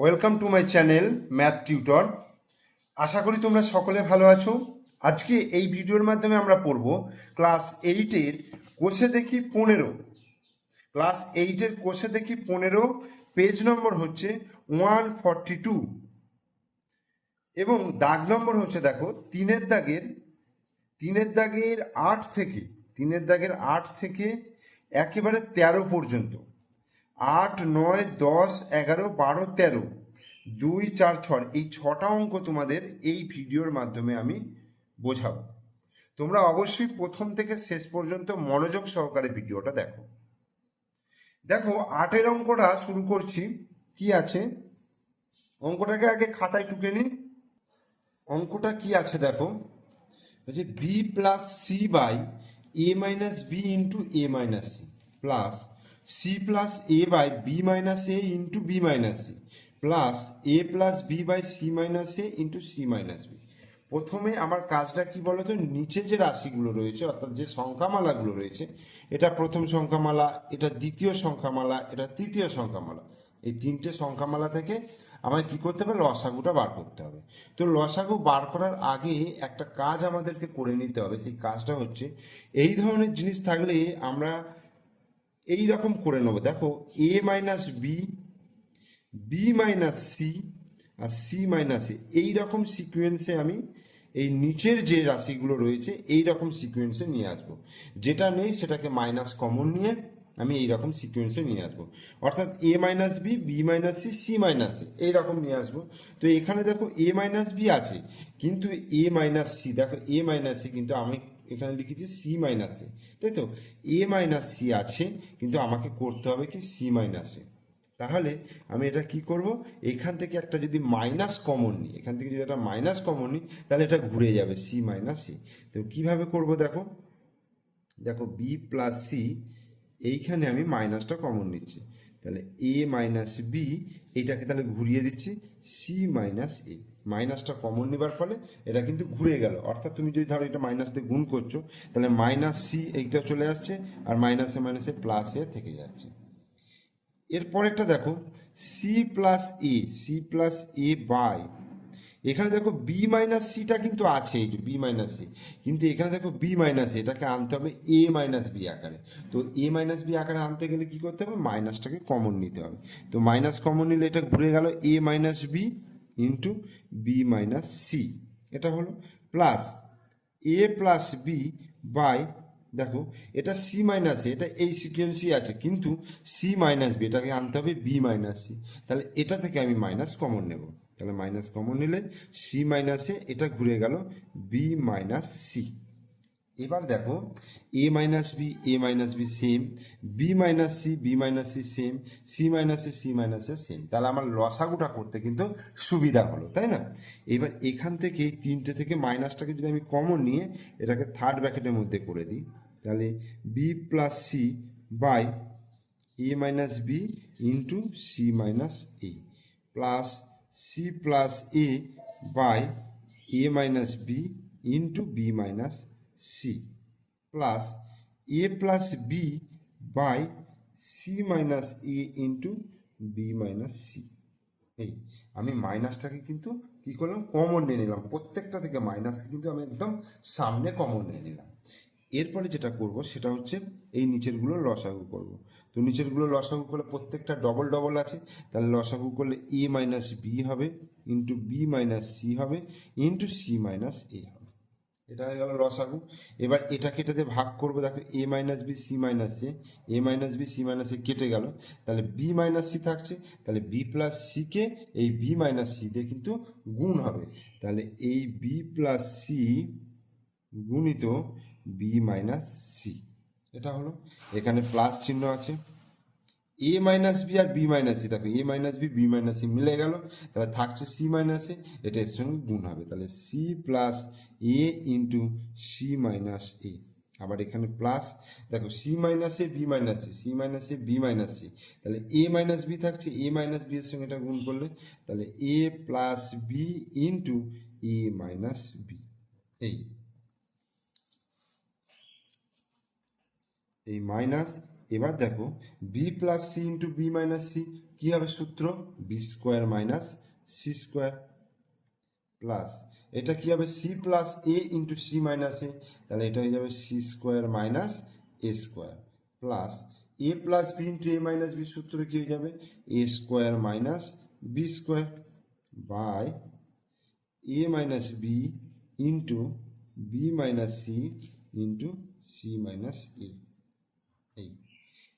Welcome to my channel math tutor আশা করি তোমরা সকলে ভালো আছো। আজকে এই ভিডিওর মাধ্যমে আমরা পড়ব ক্লাস এইটের কোষে দেখি পনেরো। ক্লাস এইটের কোষে দেখি পনেরো পেজ নম্বর হচ্ছে ওয়ান ফর্টি টু এবং দাগ নম্বর হচ্ছে, দেখো, তিনের দাগের তিনের দাগের আট থেকে, তিনের দাগের আট থেকে একেবারে তেরো পর্যন্ত। আট নয় দশ এগারো বারো তেরো দুই চার ছয়। এই ছটা অঙ্ক তোমাদের এই ভিডিওর মাধ্যমে আমি বোঝাবো। তোমরা অবশ্যই প্রথম থেকে শেষ পর্যন্ত মনোযোগ সহকারে ভিডিওটা দেখো। দেখো, আটের অঙ্কটা শুরু করছি। কি আছে? অঙ্কটাকে আগে খাতায় টুকে নিই। অঙ্কটা কি আছে দেখো? হচ্ছে B plus C by A minus B into A minus C plus C plus A by B minus A into B minus C plus A plus B by C minus A into C minus B প্রথমে আমার কাজটা কি বলতো? নিচে যে রাশিগুলো রয়েছে, অর্থাৎ যে সংখ্যামালাগুলো রয়েছে, এটা প্রথম সংখ্যামালা, এটা দ্বিতীয় সংখ্যামালা, এটা তৃতীয় সংখ্যামালা। এই তিনটে সংখ্যামালা থেকে আমায় কি করতে হবে? লসাগুটা বার করতে হবে। তো লসাগু বার করার আগে একটা কাজ আমাদেরকে করে নিতে হবে। সেই কাজটা হচ্ছে, এই ধরনের জিনিস থাকলে আমরা এই রকম করে নেব। দেখো A minus B B minus C R C minus এ এই রকম সিকুয়েন্সে আমি এই নিচের যে রাশিগুলো রয়েছে, এই রকম সিকুয়েন্সে নিয়ে আসব। যেটা নেই, সেটাকে মাইনাস কমন নিয়ে আমি এই রকম সিকুয়েন্সে নিয়ে আসব। অর্থাৎ A minus B B minus C C minus A এইরকম নিয়ে আসব। তো এখানে দেখো এ মাইনাস বি আছে, কিন্তু এ মাইনাস সি দেখো এ মাইনাস সি কিন্তু আমি এখানে লিখেছি সি মাইনাস এ তাই তো? এ মাইনাস সি আছে, কিন্তু আমাকে করতে হবে কি সি মাইনাস এ তাহলে আমি এটা কি করব? এখান থেকে একটা যদি মাইনাস কমন নিই, এখান থেকে যদি একটা মাইনাস কমন নিই, তাহলে এটা ঘুরে যাবে সি মাইনাস সি তো কীভাবে করব দেখো? দেখো বি প্লাস সি এইখানে আমি মাইনাসটা কমন নিচ্ছি। তাহলে এ মাইনাস বি এটাকে তাহলে ঘুরিয়ে দিচ্ছি। সি মাইনাস এ মাইনাসটা কমন নেবার ফলে এটা কিন্তু ঘুরে গেল। অর্থাৎ তুমি যদি ধরো এটা মাইনাস দিয়ে গুণ করছ, তাহলে মাইনাস সি এইটা চলে আসছে আর মাইনাসে মাইনাসে প্লাস এ থেকে যাচ্ছে। এরপরেরটা দেখো C plus A C plus A by এখানে দেখো বি মাইনাস সিটা কিন্তু আছে, এই যে বি মাইনাস সি কিন্তু এখানে দেখো বি মাইনাস এটাকে আনতে হবে এ মাইনাস বি আকারে। তো এ মাইনাস বি আকারে আনতে গেলে কি করতে হবে? মাইনাসটাকে কমন নিতে হবে। তো মাইনাস কমন নিলে এটা ঘুরে গেল A minus B into B minus C এটা হলো plus A plus B by দেখো, এটা সি মাইনাস এটা এই সিকুয়েন্সই আছে, কিন্তু সি মাইনাস বি এটাকে আনতে হবে বি মাইনাস সি তাহলে এটা থেকে আমি মাইনাস কমন নেব। তাহলে মাইনাস কমন নিলে সি মাইনাসে এটা ঘুরে গেল বি মাইনাস সি এবার দেখো A minus B A minus B same B minus C B minus C same C মাইনাসে সি মাইনাসে সেম তাহলে আমার লসাগুটা করতে কিন্তু সুবিধা হলো, তাই না? এবার এখান থেকে এই তিনটে থেকে মাইনাসটাকে যদি আমি কমন নিয়ে এটাকে থার্ড ব্র্যাকেটের মধ্যে করে দিই, তাহলে B plus C by A minus B into C minus A plus C plus A by A minus B into B minus C plus A plus B by C minus A into B minus C এই, আমি মাইনাসটাকে কিন্তু কি করলাম? Common নিয়ে নিলাম। প্রত্যেকটা থেকে মাইনাসকে কিন্তু আমি একদম সামনে কমন নিয়ে নিলাম। এরপরে যেটা করব, সেটা হচ্ছে এই নিচেরগুলো লসাগু করব। তো নিচেরগুলো লসাগু করলে প্রত্যেকটা ডবল ডবল আছে। তাহলে লসাগু করলে এ মাইনাস বি হবে ইন্টু বি মাইনাস সি হবে ইন্টু সি মাইনাস এ হবে। এটা হয়ে গেল লসাগু এবার এটাকে এটাতে ভাগ করব, দেখো A minus B C minus A A minus B C minus A কেটে গেল। তাহলে বি মাইনাস সি থাকছে, তাহলে বি প্লাস সিকে এই বি মাইনাস সি দিয়ে কিন্তু গুণ হবে। তাহলে এই বি প্লাস সি গুণিত বি মাইনাস সি এটা হলো। এখানে প্লাস চিহ্ন আছে। এ মাইনাস বি আর বি মাইনাস সি দেখো A minus B B minus C মিলে গেল, তাহলে থাকছে সি মাইনাসে এটা এর সঙ্গে গুণ হবে, তাহলে C plus A into C minus A আবার এখানে প্লাস দেখো C minus A B minus C C minus A B minus C তাহলে এ মাইনাস বি থাকছে এ মাইনাস বি এর সঙ্গে এটা গুণ করলে, তাহলে A plus B into A minus B এই এই মাইনাস এবার দেখো B plus C into B minus C কি হবে সূত্র? B square minus C square plus এটা কি হবে? C plus A into C minus A তাহলে এটা হয়ে যাবে C square minus A square plus A plus B into A minus B সূত্র কি হয়ে যাবে? A square minus B square by A minus B into B minus C into C minus A এই।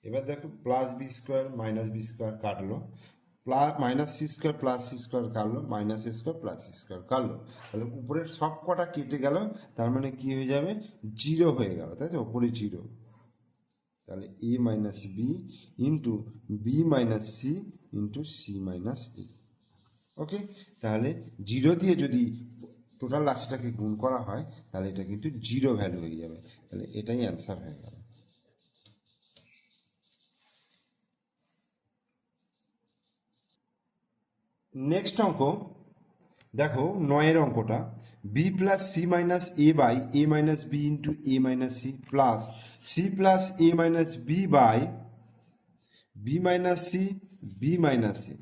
এবার দেখো plus B square minus B square কাটলো। Plus minus C square plus C square কাটলো minus A square plus C square কাটলো। তাহলে উপরের সব কটা কেটে গেল, তার মানে কি হয়ে যাবে? জিরো হয়ে গেল, তাই তো? উপরে জিরো তাহলে A minus B into B minus C into C minus A okay তাহলে জিরো দিয়ে যদি টোটাল রাশিটাকে গুণ করা হয়, তাহলে এটা কিন্তু জিরো ভ্যালু হয়ে যাবে। তাহলে এটাই অ্যান্সার হয়ে গেল। নেক্সট অঙ্ক, দেখো নয়ের অঙ্কটা। B plus C minus A by A minus B into A minus C plus C plus A minus B by B minus C B minus C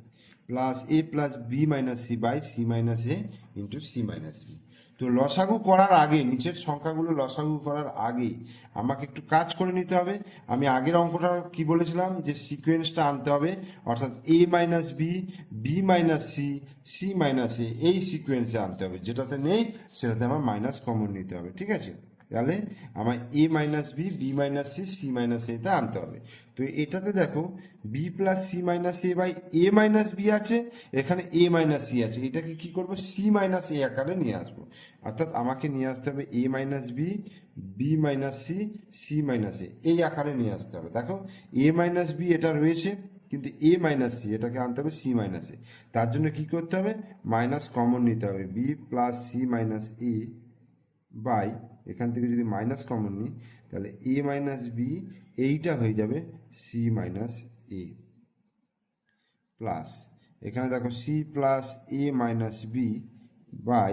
plus A plus B minus C by C minus A into C minus B তো লসাগু করার আগে, নিচের সংখ্যাগুলো লসাগু করার আগে আমাকে একটু কাজ করে নিতে হবে। আমি আগের অঙ্কটা কি বলেছিলাম? যে সিকোয়েন্সটা আনতে হবে, অর্থাৎ A minus B B minus C C minus A এই সিকোয়েন্সে আনতে হবে। যেটাতে নেই, সেটাতে আমার মাইনাস কমন নিতে হবে। ঠিক আছে? তাহলে আমার A minus B B minus C C minus এতে আনতে হবে। তো এটাতে দেখো B plus C minus A by A minus B আছে, এখানে এ মাইনাস সি আছে। এটাকে কি করব? সি মাইনাস এ আকারে নিয়ে আসব। অর্থাৎ আমাকে নিয়ে আসতে হবে A minus B B minus C C minus A এই আকারে নিয়ে আসতে হবে। দেখো এ মাইনাস বি এটা রয়েছে, কিন্তু এ মাইনাস সি এটাকে আনতে হবে সি মাইনাস তার জন্য কি করতে হবে? মাইনাস কমন নিতে হবে। B plus C minus A by এখান থেকে যদি মাইনাস কমন নিই, তাহলে এ মাইনাস বি এইটা হয়ে যাবে সি মাইনাস এ প্লাস এখানে দেখো C plus A minus B by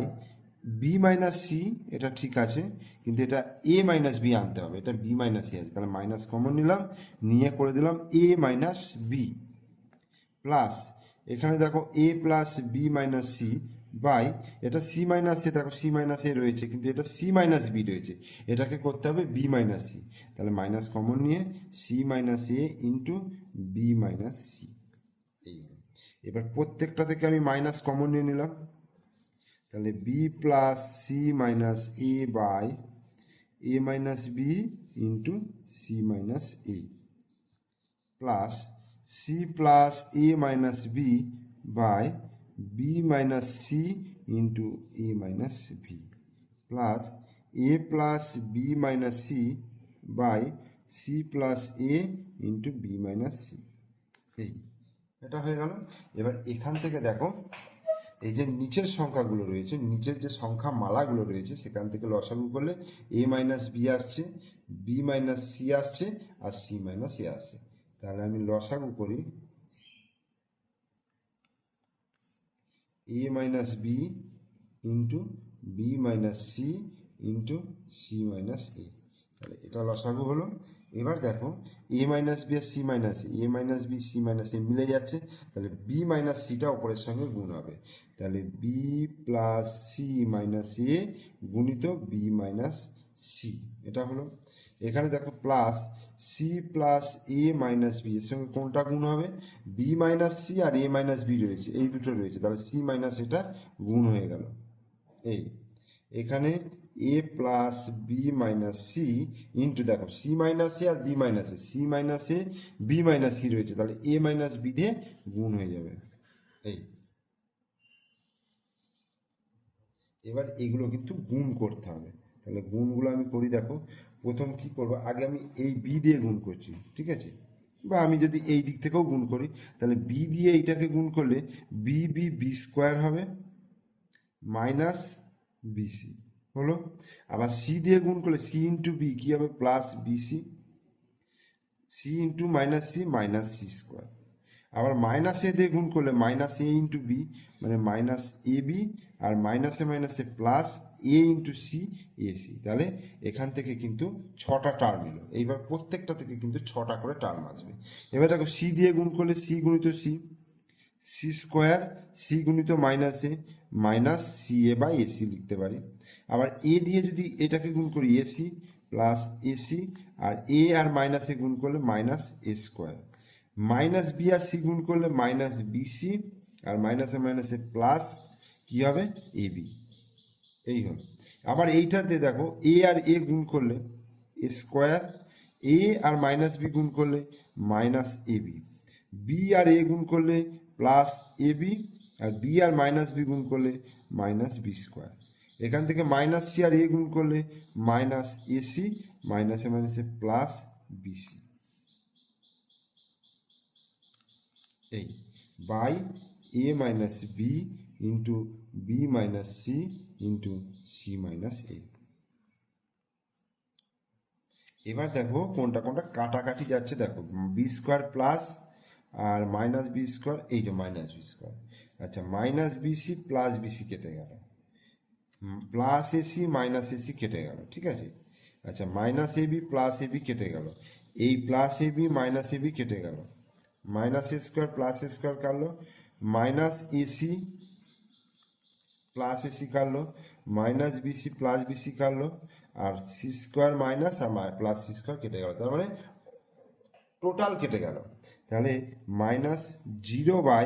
B minus C এটা ঠিক আছে, কিন্তু এটা এ মাইনাস বি আনতে হবে, এটা বি মাইনাস সি আছে, তাহলে মাইনাস কমন নিলাম, নিয়ে করে দিলাম এ মাইনাস বি প্লাস এখানে দেখো A plus B minus C by, এটা সি মাইনাস এ দেখো সি মাইনাস এ রয়েছে, কিন্তু এটা সি মাইনাস বি রয়েছে। এটাকে করতে হবে বি মাইনাস সি তাহলে মাইনাস কমন নিয়ে C minus A into B minus C এই। এবার প্রত্যেকটা থেকে আমি মাইনাস কমন নিয়ে নিলাম। তাহলে B plus C minus A by A minus B into C minus A plus C plus A minus B by B minus C into A minus B plus A plus B minus C by C plus A into B minus C এই, এটা হয়ে গেল। এবার এখান থেকে দেখো, এই যে নিচের সংখ্যাগুলো রয়েছে, নিচের যে সংখ্যা মালাগুলো রয়েছে, সেখান থেকে লসাগু করলে এ মাইনাস বি আসছে বি মাইনাস সি আসছে, আর সি মাইনাস এ আসছে। তাহলে আমি লসাগু করি A minus B into B minus C into C minus A তাহলে এটা লসাগু হলো। এবার দেখো এ minus B R C minus A minus B C minus A মিলে যাচ্ছে। তাহলে বি মাইনাস সিটা অপরের সঙ্গে গুণ হবে। তাহলে B plus C minus A গুণিত বি মাইনাস সি এটা হলো এখানে দেখো plus C plus A minus B এর সঙ্গে কোনটা গুণ হবে? বি মাইনাস সি আর এ মাইনাস বি রয়েছে, এই দুটো রয়েছে, তাহলে সি মাইনাস এটা গুণ হয়ে গেল। এই, এখানে A plus B minus C into দেখো C minus A R B minus A C minus A B minus C রয়েছে, তাহলে এ মাইনাস বি দিয়ে গুণ হয়ে যাবে। এই, এবার এগুলো কিন্তু গুণ করতে হবে। তাহলে গুণগুলো আমি করি, দেখো। প্রথম কি করব? আগে আমি এই বি দিয়ে গুণ করছি, ঠিক আছে? বা আমি যদি এই দিক থেকেও গুণ করি, তাহলে বি দিয়ে এইটাকে গুণ করলে বি বি বি স্কোয়ার হবে মাইনাস বিসি হলো? আবার সি দিয়ে গুণ করলে সি ইন্টু বি কী হবে? Plus BC C into minus C minus C square আবার মাইনাস এ দিয়ে গুণ করলে মাইনাস এ ইন্টু বি মানে মাইনাস এ বি আর মাইনাসে মাইনাসে plus A into C A C তাহলে এখান থেকে কিন্তু ছটা টার্ম এলো। এইবার প্রত্যেকটা থেকে কিন্তু ছটা করে টার্ম আসবে। এবার দেখো সি দিয়ে গুণ করলে সি গুণিত সি সি স্কোয়ার সি গুণিত minus A minus C A by AC লিখতে পারি। আবার এ দিয়ে যদি এটাকে গুণ করি এসি প্লাস এসি আর এ আর মাইনাসে গুণ করলে minus A square minus B R C গুণ করলে মাইনাস বিসি আর মাইনাসে মাইনাসে প্লাস কি হবে? এ বি এই হলো আবার এইটাতে দেখো এ আর এ গুণ করলে এ স্কোয়ার এ আর মাইনাস বি গুণ করলে মাইনাস এ বি বি আর এ গুণ করলে প্লাস এ বি আর বি আর মাইনাস বি গুণ করলে মাইনাস বি স্কোয়ার এখান থেকে মাইনাস সি আর এ গুণ করলে মাইনাস এ এসি মাইনাসে মাইনাসে প্লাস বিসি এই by A minus B into B minus C into C minus A এবার দেখো কোনটা কোনটা কাটাকাটি যাচ্ছে, দেখো বি স্কোয়ার প্লাস আর মাইনাস বি স্কোয়ার এই যে মাইনাস বি স্কোয়ার আচ্ছা মাইনাস বিসি প্লাস বিসি কেটে গেল। প্লাস এসি মাইনাস এসি কেটে গেল, ঠিক আছে? আচ্ছা মাইনাস এবি প্লাস এবি কেটে গেল। এই প্লাস এবি মাইনাস এবি কেটে গেল। Minus A square plus A square কাটলো। মাইনাস এসি প্লাস এসি কাটলো মাইনাস বিসি প্লাস বিসি কাটলো আর সি স্কোয়ার মাইনাস আর প্লাস সি স্কোয়ার কেটে গেল। তার মানে টোটাল কেটে গেল। তাহলে minus zero by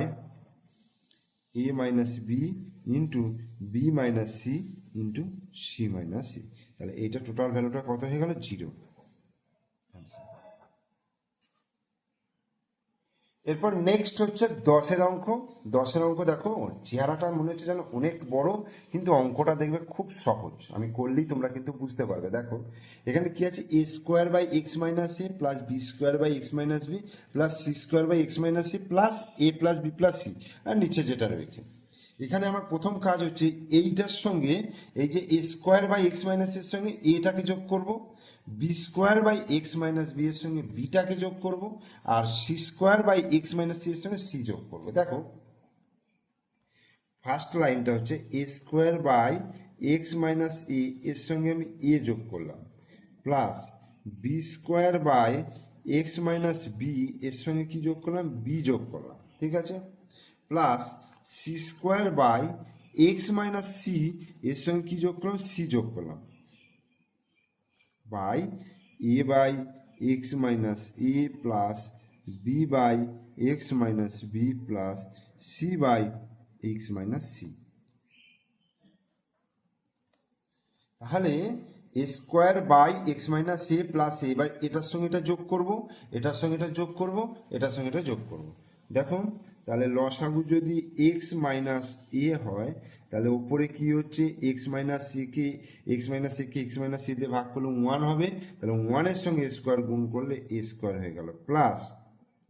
A minus B into B minus C into C minus C তাহলে এইটা টোটাল ভ্যালুটা কত হয়ে গেল? জিরো এরপর নেক্সট হচ্ছে দশের অঙ্ক। দশের অঙ্ক দেখো, চেহারাটা মনে হচ্ছে যেন অনেক বড়, কিন্তু অঙ্কটা দেখবে খুব সহজ। আমি করলেই তোমরা কিন্তু বুঝতে পারবে। দেখো, এখানে কি আছে? A square by X minus A plus B square by X minus B plus C square by X minus C plus A plus B plus C আর নিচে যেটা রয়েছে। এখানে আমার প্রথম কাজ হচ্ছে এইটার সঙ্গে, এই যে এ স্কোয়ার বাই এক্স মাইনাসের সঙ্গে এটাকে যোগ করব। B square by X minus B এর সঙ্গে বিটাকে যোগ করব, আর C square by X minus C এর সঙ্গে সি যোগ করব। দেখো ফার্স্ট লাইনটা হচ্ছে A square by X minus A এর সঙ্গে আমি এ যোগ করলাম plus B square by X minus B এর সঙ্গে কি যোগ করলাম? বি যোগ করলাম, ঠিক আছে? Plus C square by X minus C এর সঙ্গে কি যোগ করলাম? সি যোগ করলাম। By A by X minus A plus B by X minus B plus C by X minus C. তাহলে A square by X minus A plus A by এটার সঙ্গে এটা যোগ করব, এটার সঙ্গে এটা যোগ করব, এটার সঙ্গে এটা যোগ করব। দেখো তাহলে লসাগু যদি এক্স মাইনাস এ হয়, তাহলে ওপরে কি হচ্ছে? এক্স মাইনাস সি কে এক্স মাইনাস এ কে এক্স মাইনাস সি দিয়ে ভাগ করলে ওয়ান হবে। তাহলে ওয়ানের সঙ্গে স্কোয়ার গুণ করলে এ স্কোয়ার হয়ে গেল। প্লাস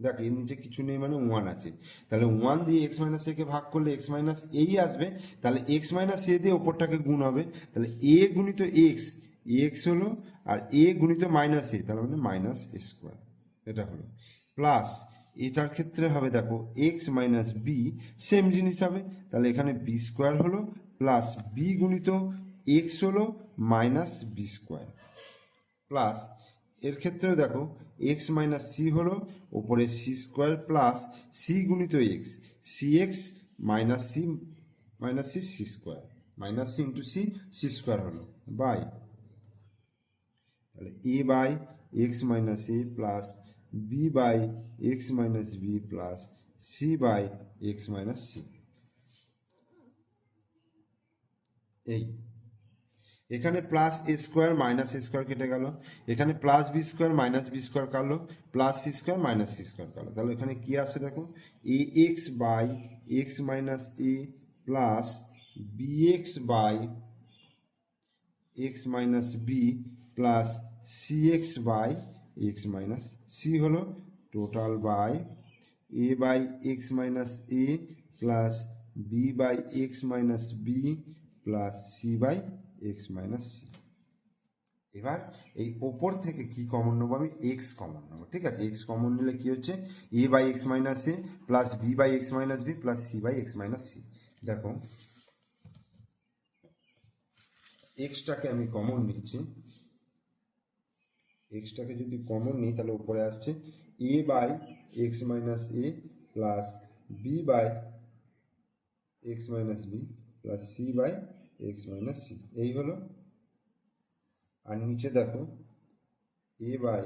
দেখ, এর নিচে কিছু নেই মানে ওয়ান আছে। তাহলে ওয়ান দিয়ে এক্স মাইনাস এ কে ভাগ করলে এক্স মাইনাস এই আসবে। তাহলে এক্স মাইনাস এ দিয়ে ওপরটাকে গুণ হবে। তাহলে এ গুণিত এক্স এক্স হলো, আর এ গুণিত মাইনাস এ তাহলে মানে মাইনাস স্কোয়ার এটা হলো। প্লাস এটার ক্ষেত্রে হবে দেখো এক্স মাইনাস বি সেম জিনিস হবে। তাহলে এখানে বি স্কোয়ার হলো প্লাস বি গুণিত এক্স হলো মাইনাস বি স্কোয়ার প্লাস এর ক্ষেত্রেও দেখো এক্স মাইনাস সি হলো ওপরে সি স্কোয়ার প্লাস সি গুণিত X C X minus C minus C C square minus C into C C square হলো। বাই তাহলে A by X minus A plus B by X minus B plus C by X minus C এই। এখানে plus A square minus A square কেটে গেল। এখানে plus B square minus B square কাটলো। Plus C square minus C square কাটলো। তাহলে এখানে কি আসছে দেখো? A X by X minus A plus B X by X minus B plus C X by X minus C হলো total by A by X minus A plus B by X minus B plus C by X minus C. এবার এই ওপর থেকে কি common নেব আমি? X common নেব, ঠিক আছে? এক্স কমন নিলে কি হচ্ছে? A by X minus A plus B by X minus B plus C by X minus C. দেখো, এক্সটাকে আমি কমন নিচ্ছি। এক্সটাকে যদি কমন নিই, তাহলে উপরে আসছে A by X minus A plus B by X minus B plus C by X minus C এই হলো। আর নিচে দেখো A by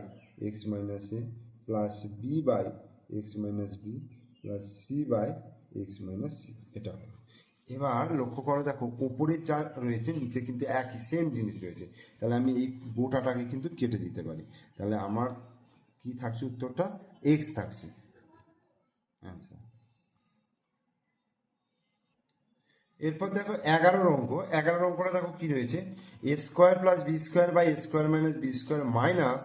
X minus A plus B by X minus B plus C by X minus C এটা এবার লক্ষ্য করো, দেখো ওপরে যা রয়েছে, নিচে কিন্তু একই সেম জিনিস রয়েছে। তাহলে আমি এই গোটাটাকে কিন্তু কেটে দিতে পারি। তাহলে আমার কি থাকছে উত্তরটা? এক্স থাকছে। আচ্ছা। এরপর দেখো, এগারোর অঙ্ক। এগারোর অঙ্কটা দেখো কি রয়েছে? A square plus B square by A square minus B square minus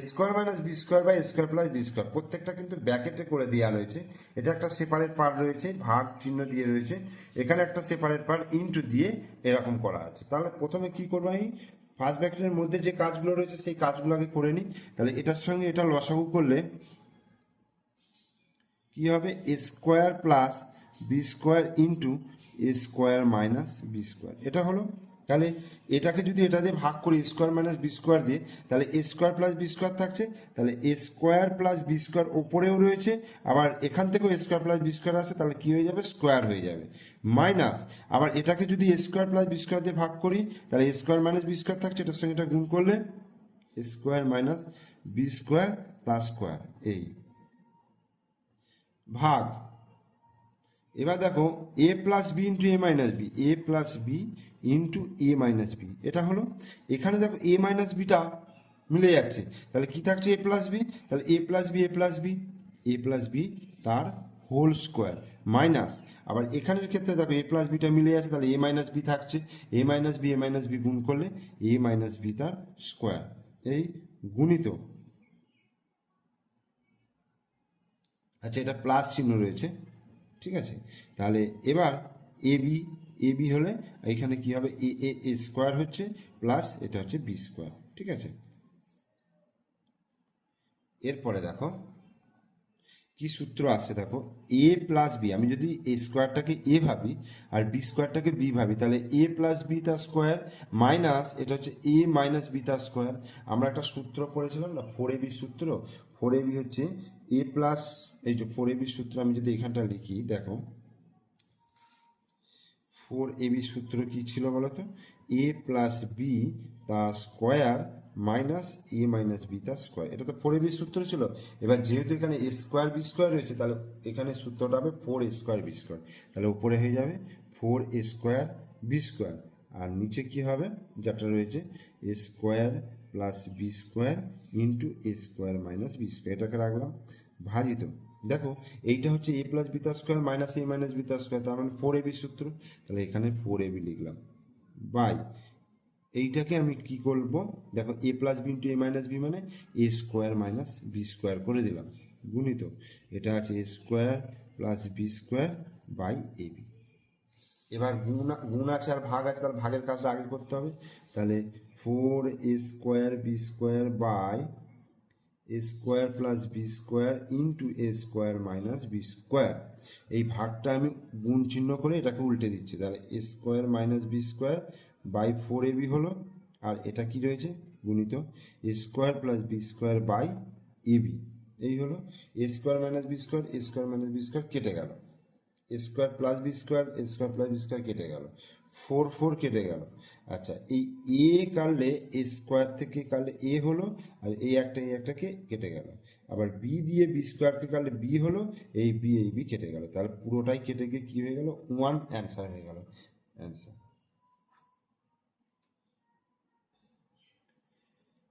square minus B square by square plus B square. প্রত্যেকটা কিন্তু ব্যাকেটে করে দেওয়া রয়েছে। এটা একটা সেপারেট পার্ট রয়েছে, ভাগ চিহ্ন দিয়ে রয়েছে। এখানে একটা সেপারেট পার্ট ইনটু দিয়ে এরকম করা আছে। তাহলে প্রথমে কি করব আমি? ফার্স্ট ব্যাকেটের মধ্যে যে কাজগুলো রয়েছে, সেই কাজগুলো আগে করে নিই। তাহলে এটার সঙ্গে এটা লসাগু করলে কি হবে? A square plus B square into A square minus B square এটা হলো তাহলে এটাকে যদি এটা দিয়ে ভাগ করি স্কোয়ার মাইনাস বি স্কোয়ার দিয়ে, তাহলে A square plus B square থাকছে, তাহলে A square plus B square ওপরেও রয়েছে, আবার এখান থেকেও স্কোয়ার প্লাস বি স্কোয়ার আছে তাহলে কি হয়ে যাবে? স্কোয়ার হয়ে যাবে। মাইনাস আবার এটাকে যদি A square plus B square দিয়ে ভাগ করি, তাহলে A square minus B square থাকছে, এটার সঙ্গে এটা গুণ করলে square minus B square plus square এই। ভাগ, এবার দেখো A plus B into A minus B A plus B into A minus B এটা হলো, এখানে দেখো এ মাইনাস বিটা মিলে যাচ্ছে। তাহলে কি থাকছে এ প্লাস বি তাহলে A plus B A plus B A plus B তার হোল স্কোয়ার মাইনাস আবার এখানের ক্ষেত্রে দেখো এ প্লাস বিটা মিলে যাচ্ছে, তাহলে এ মাইনাস বি থাকছে। A minus B A minus B গুণ করলে এ মাইনাস বি তার স্কোয়ার এই গুণিত। আচ্ছা এটা প্লাস চিহ্ন রয়েছে, ঠিক আছে? তাহলে এবার এ বি এ বি হলে এখানে কি হবে? এ এ এ স্কোয়ার হচ্ছে প্লাস এটা হচ্ছে বি স্কোয়ার, ঠিক আছে? এরপরে দেখো, কি সূত্র আসছে দেখো? এ প্লাস বি, আমি যদি এ স্কোয়ারটাকে এ ভাবি আর বি স্কোয়ারটাকে বি ভাবি, তাহলে এ প্লাস বি তার স্কোয়ার মাইনাস এটা হচ্ছে এ মাইনাস বি তার স্কোয়ার। আমরা একটা সূত্র পড়েছিলাম না? ফোর এ বি সূত্র? ফোর এ বি হচ্ছে এ প্লাস, এই যে ফোর এ বি সূত্র আমি যদি এখানটা লিখি, দেখো ফোর এ বি সূত্র কি ছিল বলতো? এ প্লাস বি তা square minus A minus B তার স্কোয়ার। এটা তো ফোর এ বি সূত্র ছিল। এবার যেহেতু এখানে এ স্কোয়ার বি স্কোয়ার রয়েছে, তাহলে এখানে সূত্রটা হবে four A square B square. তাহলে উপরে হয়ে যাবে four A square B square. আর নিচে কি হবে? যেটা রয়েছে, A square plus B square into A square minus B square. এটাকে রাখলাম ভাজিত। দেখো, এইটা হচ্ছে এ প্লাস বিতা স্কোয়ার মাইনাস এ মাইনাস বিতা স্কোয়ার তার মানে ফোর এ বি সূত্র। তাহলে এখানে ফোর এ বি লিখলাম। বাই এইটাকে আমি কি করব? দেখো A plus B into A minus B মানে A square minus B square করে দিলাম। গুণিত, এটা আছে A square plus B square by A B এবার গুণ গুণ আছে আর ভাগ আছে, তাহলে ভাগের কাজটা আগে করতে হবে। তাহলে four A square B square by A square plus B square into A square minus B square এই ভাগটা আমি গুণ চিহ্ন করে এটাকে উল্টে দিচ্ছি। তাহলে A square minus B square by four A B হলো, আর এটা কি রয়েছে? গুণিত A square plus B square by A B এই হলো A square minus B square A square minus B square কেটে গেল। Square plus B square square plus B square কেটে গেল। ফোর ফোর কেটে গেল। আচ্ছা এই এ কাটলে এ স্কোয়ার থেকে কাটলে এ হলো, আর এই একটা, এই একটাকে কেটে গেল। আবার বি দিয়ে বি স্কোয়ারকে কাটলে বি হলো, এই বি এই বি কেটে গেল। তাহলে পুরোটাই কেটে গিয়ে কী হয়ে গেল? ওয়ান অ্যান্সার হয়ে গেল। অ্যান্সার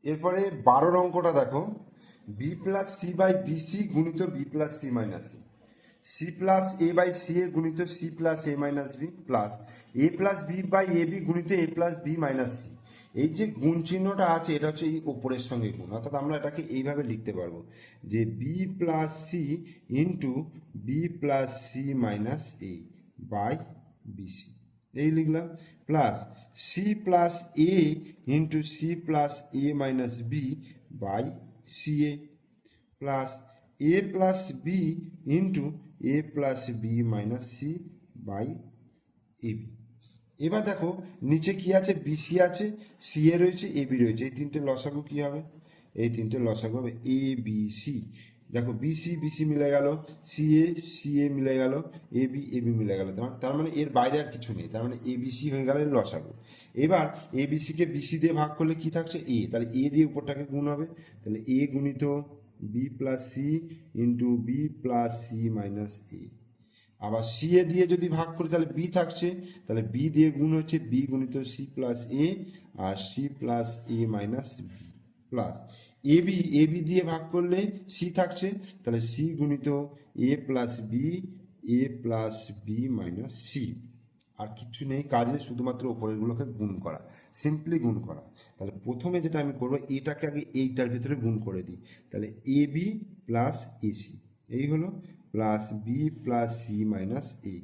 এরপরে বারোর অঙ্কটা দেখো। B plus C by B C গুণিত B plus C minus C C plus A by C A গুণিত C plus A minus B plus A plus B by A B গুণিত A plus B minus C এই যে গুণ চিহ্নটা আছে, এটা হচ্ছে এই ওপরের সঙ্গে গুণ। অর্থাৎ আমরা এটাকে এইভাবে লিখতে পারব যে B plus C into B plus C minus A by BC এই লিখলাম। Plus C plus A into C plus A minus B by C A plus A plus B into A plus B minus C by A B এবার দেখো, নিচে কি আছে? BC আছে C এ রয়েছে A B রয়েছে। এই তিনটে লসাগু কি হবে? এই তিনটে লসাগু হবে এ বি সি দেখো বিসি বিসি মিলে গেল সি এ সি এ মিলে গেল এ বি এ বি মিলে গেল। তার- মানে এর বাইরে আর কিছু নেই। তার মানে এ বিসি হয়ে গেল লসাগু। এবার এ বিসিকে বিসি দিয়ে ভাগ করলে কি থাকছে? এ তাহলে এ দিয়ে উপরটাকে গুণ হবে। তাহলে এ গুণিত B plus C into B plus C minus A আবার সি এ দিয়ে যদি ভাগ করি, তাহলে বি থাকছে। তাহলে বি দিয়ে গুণ হচ্ছে বি গুণিত C plus A R C plus A minus B plus A B A B দিয়ে ভাগ করলে সি থাকছে। তাহলে সি গুণিত A plus B A plus B minus C আর কিচ্ছু নেই কাজে, শুধুমাত্র ওপরেরগুলোকে গুণ করা সিম্পলি গুণ করা। তাহলে প্রথমে যেটা আমি করব, এটাকে আগে এইটার ভিতরে গুণ করে দিই। তাহলে এ বি প্লাস এসি এই হলো plus B plus C minus A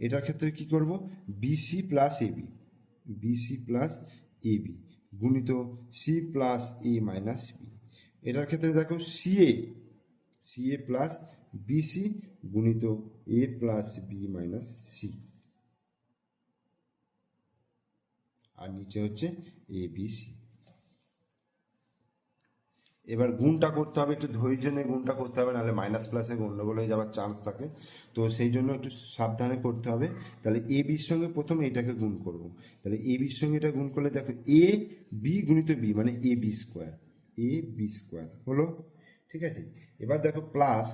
এটার ক্ষেত্রে কি করব? BC plus A B BC plus A B গুণিত C plus A minus B এটার ক্ষেত্রে দেখো সিএ সিএ প্লাস বিসি গুণিত A plus B minus C আর নিচে হচ্ছে এ বি সি এবার গুণটা করতে হবে, একটু ধৈর্য নিয়ে গুণটা করতে হবে, নাহলে মাইনাস প্লাসে গণ্ডগোল হয়ে যাওয়ার চান্স থাকে। তো সেই জন্য একটু সাবধানে করতে হবে। তাহলে এ বির সঙ্গে প্রথমে এটাকে গুণ করব। তাহলে এ বির সঙ্গে এটা গুণ করলে দেখো এ বি গুণিত বি মানে A B square A B square হলো? ঠিক আছে? এবার দেখো প্লাস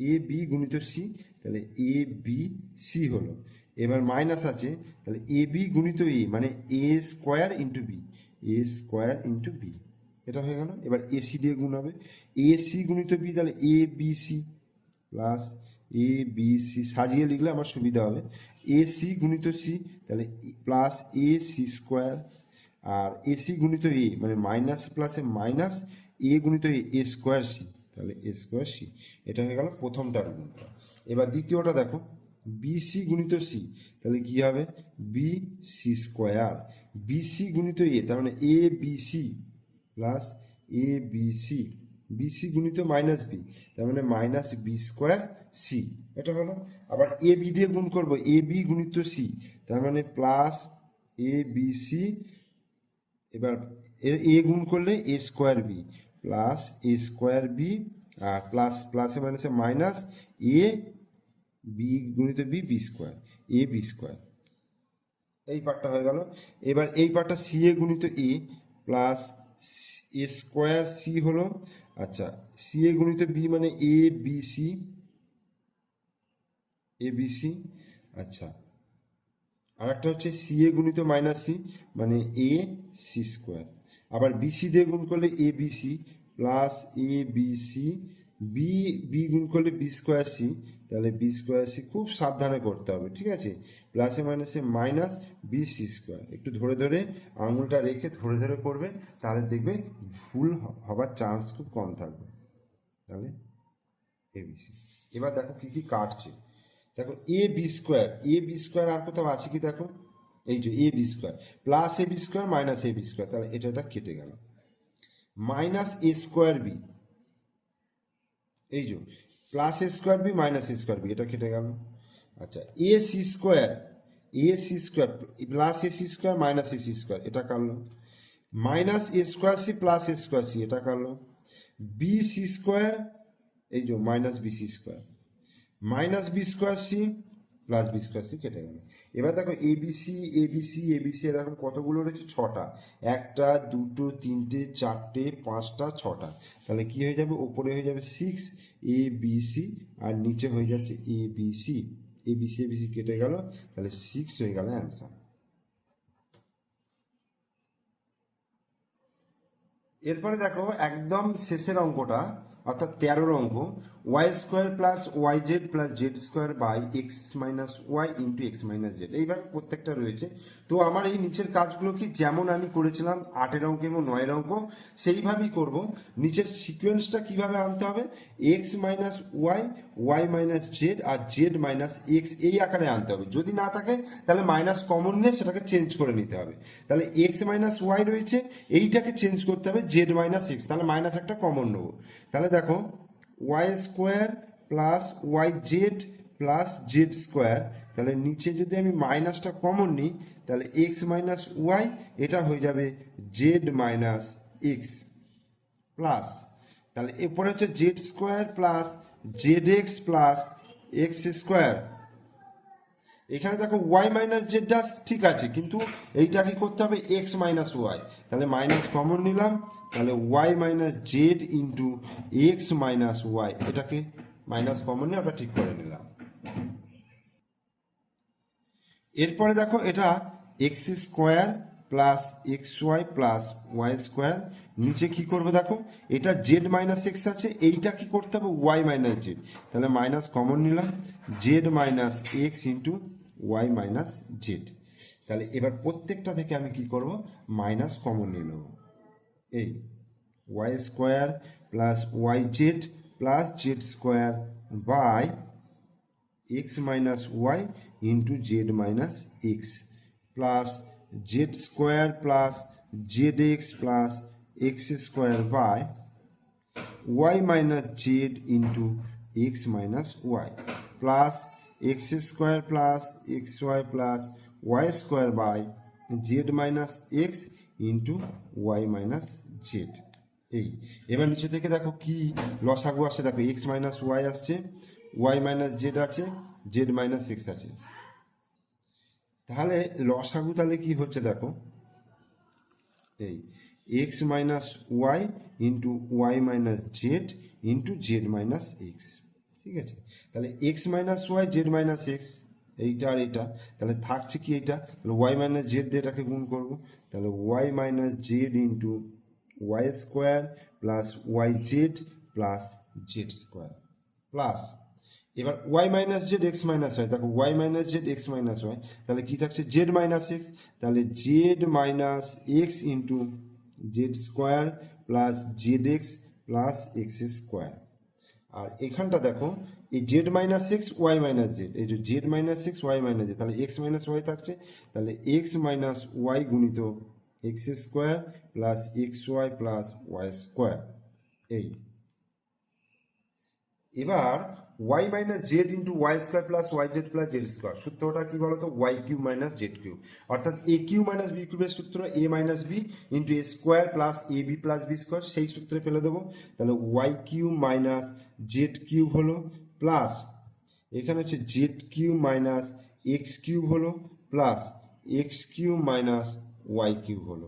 এ বি গুণিত সি তাহলে এ বি সি হলো। এবার মাইনাস আছে, তাহলে এ বি গুণিত এ মানে A square into B A square into B এটা হয়ে গেল। এবার এসি দিয়ে গুণ হবে। এ সি গুণিত বি তাহলে A B C plus A B C সাজিয়ে লিখলে আমার সুবিধা হবে। এ সি গুণিত সি তাহলে প্লাস এ সি স্কোয়ার আর এসি গুণিত এ মানে মাইনাস প্লাসে মাইনাস এ গুণিত এ এ স্কোয়ার সি তাহলে এ স্কোয়ার সি এটা হয়ে গেল প্রথমটার গুণটা এবার দ্বিতীয়টা দেখো। বিসি গুণিত সি তাহলে কি হবে? বি সি স্কোয়ার বিসি গুণিত এ তার মানে a b c plus a b c bc গুণিত মাইনাস বি তার মানে মাইনাস বি স্কোয়ার সি এটা হলো, আবার এ বি দিয়ে গুণ করব এ বি গুণিত সি তার মানে প্লাস এ বি সি এবার এ গুণ করলে a square b plus a square b R plus প্লাসে মাইনাসে মাইনাস এ বি গুণিত b b square a b square এই পার্টটা হয়ে গেল। এবার এই পার্টটা সি এ গুণিত a plus a square c হলো আচ্ছা সি এ গুণিত বি মানে a b c a b c আচ্ছা। আর একটা হচ্ছে সি এ গুণিত মাইনাস সি মানে এ সি স্কোয়ার আবার বিসি দিয়ে গুণ করলে a b c plus a b c b b গুণ করলে বি স্কোয়ার সি তাহলে বি স্কোয়ার সি খুব সাবধানে করতে হবে, ঠিক আছে? প্লাসে মাইনাসে মাইনাস বি সি স্কোয়ার একটু ধরে ধরে আঙুলটা রেখে ধরে ধরে করবে, তাহলে দেখবে ভুল হবার চান্স খুব কম থাকবে। তাহলে এ এবিসি এবার দেখো কী কী কাটছে। দেখো a b square a b square আর কোথাও আছে কি দেখো? এই যে a b square plus a b square minus a b square তাহলে এটা এটা কেটে গেল। মাইনাস এ স্কোয়ার বি এই যে plus a square b minus a square b এটা কেটে গেল। আচ্ছা a c square a c square plus a c square minus a c square এটা কাটলো। Minus a square c plus a square c এটা কাটলো। বি সি স্কোয়ার এই যে minus b c square minus b square c plus b square c কেটে গেল। এবার দেখো এবিসি এবিসি এবিসি এরকম কতগুলো রয়েছে? ছটা। একটা, দুটো, তিনটে, চারটে, পাঁচটা, ছটা। তাহলে কি হয়ে যাবে? ওপরে হয়ে যাবে সিক্স এ বি সি আর নিচে হয়ে যাচ্ছে a b c a b c a b c কেটে গেল, তাহলে সিক্স হয়ে গেল অ্যান্সার এরপরে দেখো, একদম শেষের অঙ্কটা, অর্থাৎ তেরোর অঙ্ক y square plus y z plus z square by x minus y into x minus z এইভাবে প্রত্যেকটা রয়েছে। তো আমার এই নিচের কাজগুলো কি যেমন আমি করেছিলাম, আটের অঙ্ক এবং নয়ের অঙ্ক, সেইভাবেই করব। নিচের সিকোয়েন্সটা কীভাবে আনতে হবে? X minus y y minus z আর জেড মাইনাস এক্স এই আকারে আনতে হবে। যদি না থাকে, তাহলে মাইনাস কমন নিয়ে সেটাকে চেঞ্জ করে নিতে হবে। তাহলে এক্স মাইনাস ওয়াই রয়েছে, এইটাকে চেঞ্জ করতে হবে জেড মাইনাস এক্স তাহলে মাইনাস একটা কমন নেব। তাহলে দেখো y square plus y z plus z square তাহলে নিচে যদি আমি মাইনাসটা কমন নিই, তাহলে এক্স মাইনাস ওয়াই এটা হয়ে যাবে জেড মাইনাস এক্স প্লাস তাহলে এরপরে হচ্ছে z square plus z x plus x square এখানে দেখো ওয়াই মাইনাস জেডটা ঠিক আছে, কিন্তু এইটা কি করতে হবে? এক্স মাইনাস ওয়াই তাহলে মাইনাস কমন নিলাম, তাহলে y minus z into x minus y এটাকে মাইনাস কমন নিয়ে আমরা ঠিক করে নিলাম। এরপরে দেখো এটা x square plus x y plus y square নিচে কি করবে দেখো? এটা জেড মাইনাস এক্স আছে, এইটা কি করতে হবে? ওয়াই মাইনাস জেড তাহলে মাইনাস কমন নিলাম z minus x into y minus z তাহলে এবার প্রত্যেকটা থেকে আমি কি করব? মাইনাস কমন নিয়ে নেব। এই y square plus y z plus z square by x minus y into z minus x plus z square plus zx plus x square by y minus z into x minus y plus square plus x y plus y square by z minus x into y minus z এই। এবার নিচে থেকে দেখো কি লসাগু আসছে। দেখো x minus Y আসছে ওয়াই মাইনাস জেড আছে জেড মাইনাস এক্স আছে। তাহলে লসাগু তাহলে কি হচ্ছে দেখো? এই x minus y into y minus z into z minus x ঠিক আছে? তাহলে x minus y z minus x এইটা আর এটা। তাহলে থাকছে কি এটা তাহলে ওয়াই মাইনাস জেড দিয়ে এটাকে গুণ করব। তাহলে y minus z into y square plus y z plus z square plus এবার y minus z x minus হয় দেখো y minus z x minus হয় তাহলে কি থাকছে? জেড মাইনাস এক্স তাহলে z minus x into z square plus z x plus x square আর এখানটা দেখো, এই z minus six y minus z এই যে z minus six y minus z তাহলে এক্স মাইনাস ওয়াই থাকছে, তাহলে এক্স মাইনাস ওয়াই গুণিত x square plus x y plus y square এই। এবার y minus z into y square plus y z plus z square সূত্রটা কি বলতো? Y cube minus z cube অর্থাৎ এ cube minus B কিউবের সূত্র a minus b into a square plus a b plus b square সেই সূত্রে ফেলে দেবো। তাহলে y cube minus z cube হলো প্লাস এখানে হচ্ছে z cube minus x cube হলো plus x cube minus y cube হলো।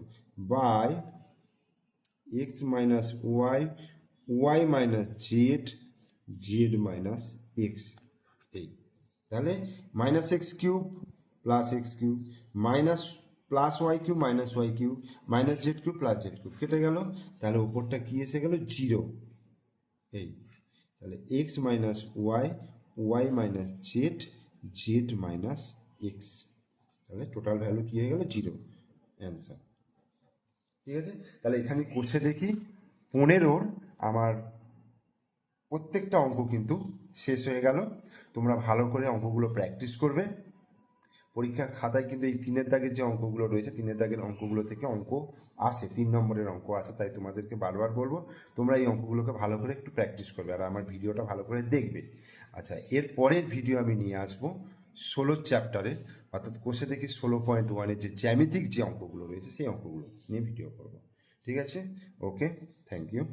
By x minus y y minus z z minus x এই। তাহলে minus x cube plus x cube minus plus y cube minus y cube minus z cube plus z cube কেটে গেল। তাহলে উপরটা কি এসে গেল? জিরো এই। তাহলে x minus y y minus z z minus x তাহলে টোটাল ভ্যালু কি হয়ে গেল? জিরো অ্যান্সার ঠিক আছে? তাহলে এখানে কষে দেখি। পনেরোর আমার প্রত্যেকটা অঙ্ক কিন্তু শেষ হয়ে গেল। তোমরা ভালো করে অঙ্কগুলো প্র্যাকটিস করবে। পরীক্ষার খাতায় কিন্তু এই তিনের দাগের যে অঙ্কগুলো রয়েছে, তিনের দাগের অঙ্কগুলো থেকে অঙ্ক আসে, তিন নম্বরের অঙ্ক আসে, তাই তোমাদেরকে বারবার বলব, তোমরা এই অঙ্কগুলোকে ভালো করে একটু প্র্যাকটিস করবে আর আমার ভিডিওটা ভালো করে দেখবে। আচ্ছা এর পরের ভিডিও আমি নিয়ে আসব ষোলো চ্যাপ্টারে অর্থাৎ কোষে দেখি ষোলো পয়েন্ট ওয়ানের যে জ্যামিতিক যে অঙ্কগুলো রয়েছে, সেই অঙ্কগুলো নিয়ে ভিডিও করব। ঠিক আছে? Okay thank you